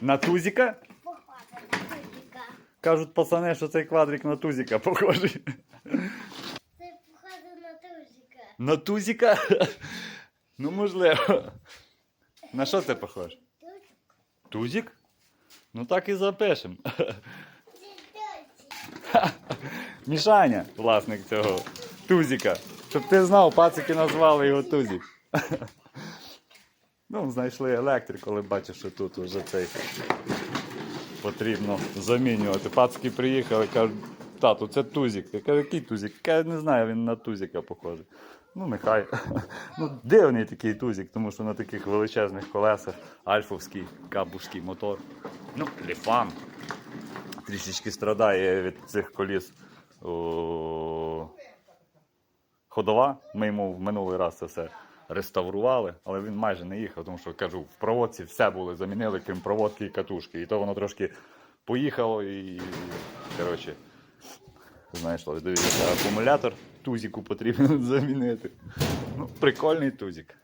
На тузіка? Тузика. Кажуть пацани, що цей квадрик на тузіка похожий. Це похоже на тузика. На тузіка? Ну, можливо. На що це похоже? Тузик. Тузік? Ну так і запишемо. Мішаня, власник цього тузіка. Щоб ти знав, пацики назвали його тузік. Ну, знайшли електрик, коли бачиш, що тут вже цей потрібно замінювати. Пацики приїхали, кажуть, тату, це тузік. Я кажу, який тузік? Я не знаю, він на тузіка похожий. Ну, нехай. Ну, дивний такий тузік, тому що на таких величезних колесах альфовський кабушський мотор. Ну, ліфан трішечки страдає від цих коліс о, ходова. Ми йому в минулий раз це все реставрували, але він майже не їхав, тому що кажу, в проводці все були замінили, крім проводки і катушки. І то воно трошки поїхало і. Коротше, Знаєш, Дивіться, акумулятор тузіку потрібно замінити. Ну, прикольний тузік.